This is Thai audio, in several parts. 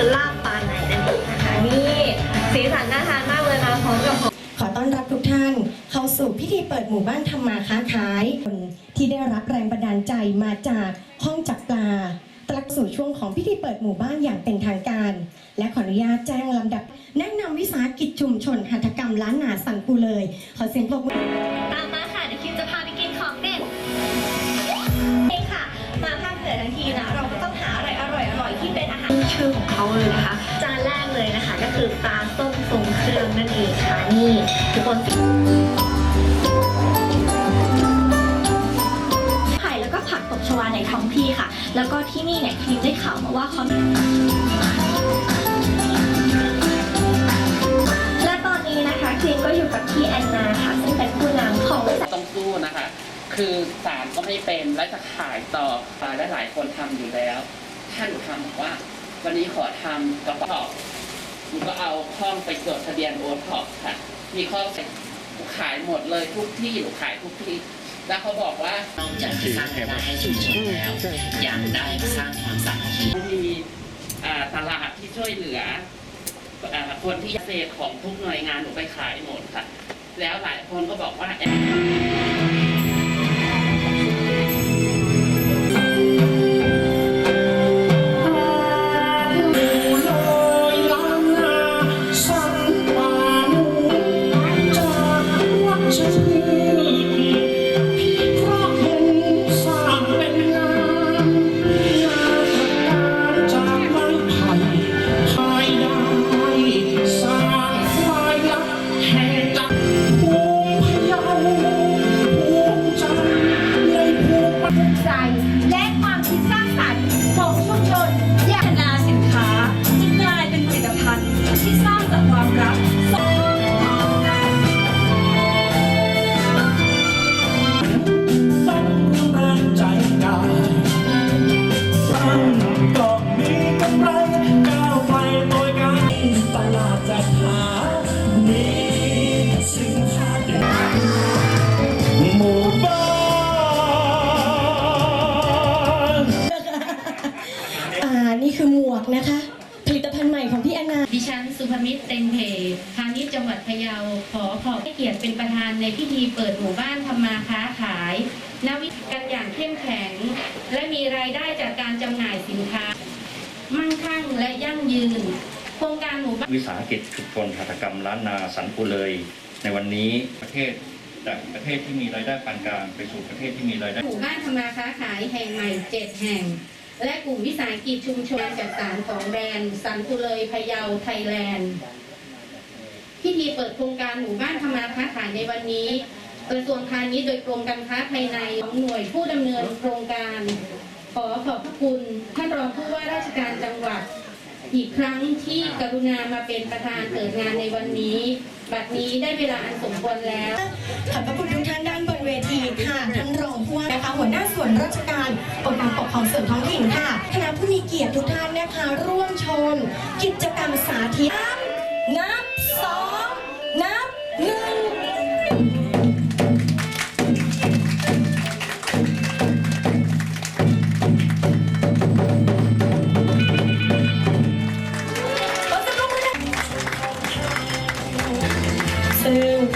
คืลาบปลาไหลนั่นเอนะคะนี่สีสันน่าทานมากเลยมาพร้อมกับของขอต้อนรับทุกท่านเข้าสู่พิธีเปิดหมู่บ้านทำมาค้าขายคนที่ได้รับแรงบันดาลใจมาจากห้องจับปลาตลักสู่ช่วงของพิธีเปิดหมู่บ้านอย่างเป็นทางการ และขออนุญาตแจ้งลำดับ แนะนำวิสาหกิจชุมชนหัตถกรรมล้านนาสังกูเลย ขอเสียงปรบมือตามมาค่ะ ชื่อของเขาเลยนะคะ จานแรกเลยนะคะ ก็คือปลาส้มทรงเครื่องนั่นเองค่ะนี่ทุกคนไข่แล้วก็ผักตบชวาในท้องที่ค่ะ แล้วก็ที่นี่เนี่ยครีมได้ข่าวมาว่าเขาและตอนนี้นะคะครีมก็อยู่กับพี่แอนนาค่ะ ซึ่งเป็นผู้นำของต้องสู้นะคะ คือสารก็ไม่เป็นและจะขายต่อและหลายคนทำอยู่แล้วท่านทำบอกว่า วันนี้ขอทำกระเป๋าหนูก็เอาห้องไปจดทะเบียนโอท็อปค่ะ มีข้อเสร็จขายหมดเลยทุกที่หนูขายทุกที่ แล้วเขาบอกว่านอกจากจะสร้างรายได้ให้ชุมชนแล้วยังได้สร้างความสามัคคีมีอ่าตลาดที่ช่วยเหลืออ่าคนที่เศษของทุกหน่วยงานหนูไปขายหมดค่ะ แล้วหลายคนก็บอกว่า อหมวกนะคะ ผลิตภัณฑ์ใหม่ของพี่แอนนา ดิฉันสุภมิตรเต็งเพพาณิชย์จังหวัดพะเยาขอขอบให้เกียรติเป็นประธานในพิธีเปิดหมู่บ้านทำมาค้าขายนวิกันอย่างเข้มแข็ง และมีรายได้จากการจำหน่ายสินค้า มั่งคั่งและยั่งยืน โครงการหมู่บ้านวิสาหกิจชุมชนหัตถกรรมล้านนาสันปุเลย ในวันนี้ประเทศจากประเทศที่มีรายได้ปานกลางไปสู่ประเทศที่มีรายได้หมู่บ้านทำมาค้าขายแห่งใหม่เจ็ดแห่ง และกลุ่มวิสาหกิจชุมชนจัดสารของแบรนด์สันตุเลยพะเยาไทยแลนด์พิธีเปิดโครงการหมู่บ้านธรรมาค้าขายในวันนี้กระทรวงพาณิชย์โดยกรมการค้าภายในของหน่วยผู้ดำเนินโครงการ ขอขอบพระคุณท่านรองผู้ว่าราชการจังหวัด อีกครั้งที่กรุณามาเป็นประธานเปิดงานในวันนี้ บัดนี้ได้เวลาอันสมควรแล้ว ขอบพระคุณทุกท่านด้านบนเวทีค่ะท่านรองผู้ว่านะคะหัวหน้าส่วนราชการองค์การปกครองส่วนท้องถิ่นค่ะคณะผู้มีเกียรติทุกท่านนะคะ ร่วมชม กิจกรรมสาธิตน้ำ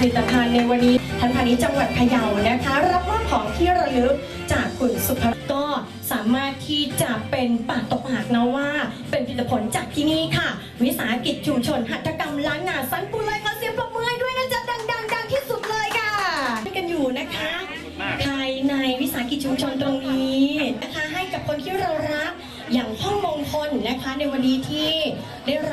ผลิตภัณฑ์ในวันนี้ท่านพาณิชย์จังหวัดพะเยานะคะ รับมอบของที่ระลึกจากคุณสุภก็สามารถที่จะเป็นปากต่อปากนะว่า เป็นผลิตผลจากที่นี่ค่ะ วิสาหกิจชุมชนหัตถกรรมล้านนาสันปุเลยขอเสียงปรบมือให้ด้วยนะจ๊ะดังๆดังที่สุดเลยค่ะกันอยู่นะคะ ภายในวิสาหกิจชุมชนตรงนี้นะคะ ให้กับคนที่เรารักอย่างห้องมงคลนะคะในวันนี้ที่ได้รับ